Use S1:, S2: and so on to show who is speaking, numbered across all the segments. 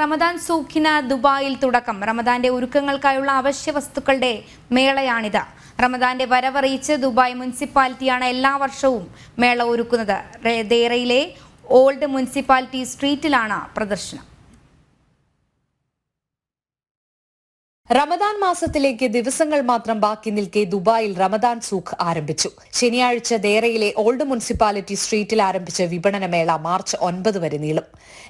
S1: റമദാൻ സൂഖിന് ദുബായിൽ തുടക്കം. റമദാന്റെ ഒരുക്കങ്ങൾക്കായുള്ള അവശ്യ വസ്തുക്കളുടെ മേളയാണിത്. റമദാന്റെ വരവറിയിച്ച് ദുബായ് മുനിസിപ്പാലിറ്റിയാണ് എല്ലാ വർഷവും മേള ഒരുക്കുന്നത്. ദേറയിലെ ഓൾഡ് മുനിസിപ്പാലിറ്റി സ്ട്രീറ്റിലാണ് പ്രദർശനം.
S2: റമദാൻ മാസത്തിലേക്ക് ദിവസങ്ങൾ മാത്രം ബാക്കി നിൽക്കെ ദുബായിൽ റമദാൻ സൂഖ് ആരംഭിച്ചു. ശനിയാഴ്ച ദേറയിലെ ഓൾഡ് മുനിസിപ്പാലിറ്റി സ്ട്രീറ്റിൽ ആരംഭിച്ച വിപണനമേള മാർച്ച് ഒൻപത് വരെ നീളും.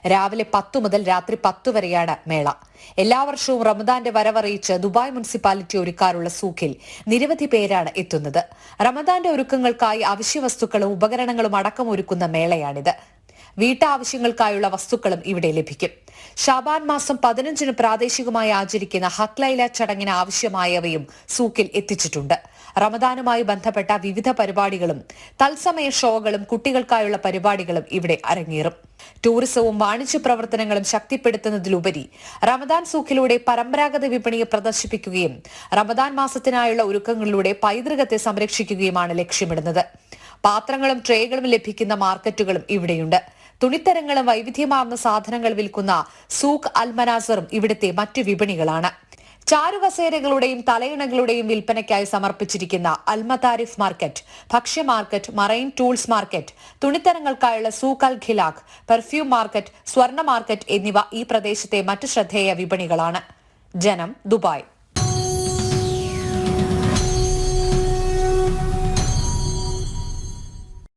S2: രാവിലെ പത്തു മുതൽ രാത്രി പത്തു വരെയാണ് മേള. എല്ലാ വർഷവും റമദാന്റെ വരവറിയിച്ച് ദുബായ് മുനിസിപ്പാലിറ്റി ഒരുക്കാറുള്ള സൂഖിൽ നിരവധി പേരാണ് എത്തുന്നത്. റമദാന്റെ ഒരുക്കങ്ങൾക്കായി അവശ്യവസ്തുക്കളും ഉപകരണങ്ങളും അടക്കം ഒരുക്കുന്ന മേളയാണിത്. വീട്ടാവശ്യങ്ങൾക്കായുള്ള വസ്തുക്കളും ഇവിടെ ലഭിക്കും. ഷാബാൻ മാസം പതിനഞ്ചിന് പ്രാദേശികമായി ആചരിക്കുന്ന ഹക്ലൈല ചടങ്ങിന് ആവശ്യമായവയും സൂക്കിൽ എത്തിച്ചിട്ടുണ്ട്. റമദാനുമായി ബന്ധപ്പെട്ട വിവിധ പരിപാടികളും തത്സമയ ഷോകളും കുട്ടികൾക്കായുള്ള പരിപാടികളും ഇവിടെ അരങ്ങേറും. ടൂറിസവും വാണിജ്യ പ്രവർത്തനങ്ങളും ശക്തിപ്പെടുത്തുന്നതിലുപരി റമദാൻ സൂക്കിലൂടെ പരമ്പരാഗത വിപണിയെ പ്രദർശിപ്പിക്കുകയും റമദാൻ മാസത്തിനായുള്ള ഒരുക്കങ്ങളിലൂടെ പൈതൃകത്തെ സംരക്ഷിക്കുകയുമാണ് ലക്ഷ്യമിടുന്നത്. പാത്രങ്ങളും ട്രേകളും ലഭിക്കുന്ന മാർക്കറ്റുകളും ഇവിടെയുണ്ട്. തുണിത്തരങ്ങളും വൈവിധ്യമാർന്ന സാധനങ്ങൾ വിൽക്കുന്ന സൂഖ് അൽമനാസറും ഇവിടുത്തെ മറ്റ് വിപണികളാണ്. ചാരുകസേരകളുടെയും തലയിണകളുടെയും വിൽപ്പനയ്ക്കായി സമർപ്പിച്ചിരിക്കുന്ന അൽമതാരിഫ് മാർക്കറ്റ് ഭക്ഷ്യ മാർക്കറ്റ് മറൈൻ ടൂൾസ് മാർക്കറ്റ് തുണിത്തരങ്ങൾക്കായുള്ള സൂക്കൽ ഖിലാഖ് പെർഫ്യൂം മാർക്കറ്റ് സ്വർണ മാർക്കറ്റ് എന്നിവ ഈ പ്രദേശത്തെ മറ്റ് ശ്രദ്ധേയ വിപണികളാണ്. ജനം ദുബായ്.